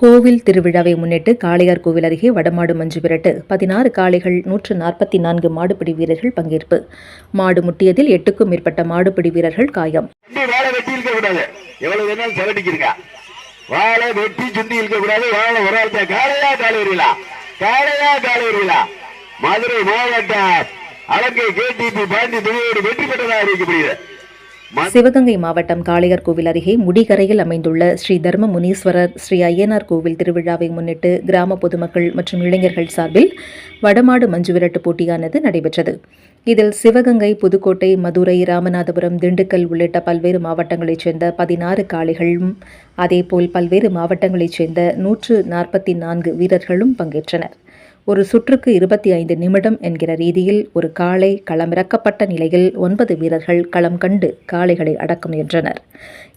கோவில் திருவிழாவை முன்னிட்டு காளையார் கோவில் அருகே வடமாடு மஞ்சு விரட்டு. பதினாறு காளைகள் நூற்று நாற்பத்தி நான்கு மாடுபிடி வீரர்கள் பங்கேற்பு. மாடு முட்டியதில் எட்டுக்கும் மேற்பட்ட மாடுபிடி வீரர்கள் காயம். வாழை வெட்டி சுண்டி இருக்க கூடாது. வாழை ஒரு ஆள் காளையா காலேரிலா காளையா காலேரிலா மதுரை மாவட்டம் அலங்கை கேடிபி பாண்டி துணியோடு வெற்றி பெற்றதாக அறிவிக்கப்படுகிறது. சிவகங்கை மாவட்டம் காளையார் கோவில் அருகே முடிகரையில் அமைந்துள்ள ஸ்ரீ தர்ம முனீஸ்வரர் ஸ்ரீ ஐயனார் கோவில் திருவிழாவை முன்னிட்டு கிராம பொதுமக்கள் மற்றும் இளைஞர்கள் சார்பில் வடமாடு மஞ்சு விரட்டு போட்டியானது நடைபெற்றது. இதில் சிவகங்கை புதுக்கோட்டை மதுரை ராமநாதபுரம் திண்டுக்கல் உள்ளிட்ட பல்வேறு மாவட்டங்களைச் சேர்ந்த பதினாறு காளைகளும் அதேபோல் பல்வேறு மாவட்டங்களைச் சேர்ந்த நூற்று நாற்பத்தி நான்கு வீரர்களும் பங்கேற்றனர். ஒரு சுற்றுக்கு இருபத்தி ஐந்து நிமிடம் என்கிற ரீதியில் ஒரு காளை களமிறக்கப்பட்ட நிலையில் ஒன்பது வீரர்கள் களம் கண்டு காளைகளை அடக்க முயன்றனர்.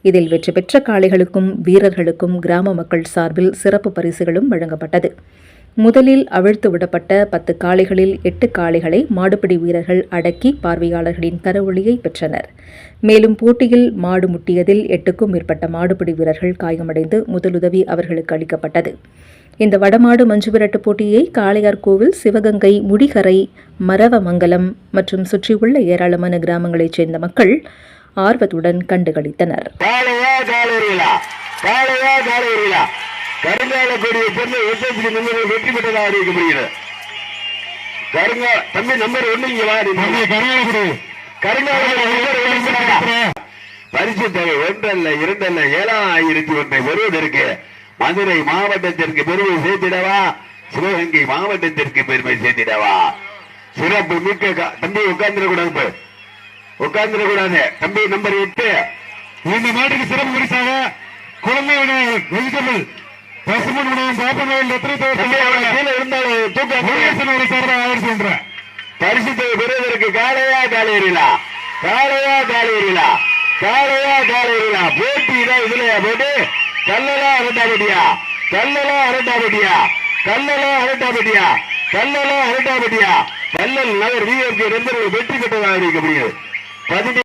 இதில் வெற்றி பெற்ற காளைகளுக்கும் வீரர்களுக்கும் கிராம மக்கள் சார்பில் சிறப்பு பரிசுகளும் வழங்கப்பட்டது. முதலில் அவிழ்த்து விடப்பட்ட பத்து காளைகளில் எட்டு காளைகளை மாடுபிடி வீரர்கள் அடக்கி பார்வையாளர்களின் கரவொளியை பெற்றனர். மேலும் போட்டியில் மாடு முட்டியதில் எட்டுக்கும் மேற்பட்ட மாடுபிடி வீரர்கள் காயமடைந்து முதலுதவி அவர்களுக்கு அளிக்கப்பட்டது. இந்த வடமாடு மஞ்சு விரட்டு போட்டியை காளையார் கோவில் சிவகங்கை முடிகரை மரவமங்கலம் மற்றும் சுற்றியுள்ள ஏராளமான கிராமங்களைச் சேர்ந்த மக்கள் ஆர்வத்துடன் கண்டுகளித்தனர். பரிசு தொகை ஒன்றல்ல இரண்டல்ல ஏழாயிரத்தி ஒன்றை பெறுவதற்கு மதுரை மாவட்டத்திற்கு பெருமை சேர்த்திடவா? சிவகங்கை மாவட்டத்திற்கு பெருமை சேர்த்திடவா? சிறப்பு மிக்க தம்பி உட்கார்ந்துட கூடாது உட்கார்ந்துட கூடாது தம்பி நம்பர் எட்டு. இந்த நாட்டுக்கு சிறப்பு பரிசாக குழந்தை உணவு வெஜிடபிள். பசுமன் உணவு இருந்தாலும் தூக்கம் பரிசு பெறுவதற்கு காளையா காலேரிலா காளையா காலேரிலா காளையா காலேரிலா போட்டி தான் இதுலயா போட்டு? கல்லலா அரட்டாபட்டியா கல்லலா அரட்டாபட்டியா கல்லலா அரட்டாபட்டியா கல்லலா அரட்டாபட்டியா கல்லல் நகர் விஎம்கே நண்பர்கள் வெற்றி பெற்றதாக அறிவிக்கப்படுகிறது. பதினேழு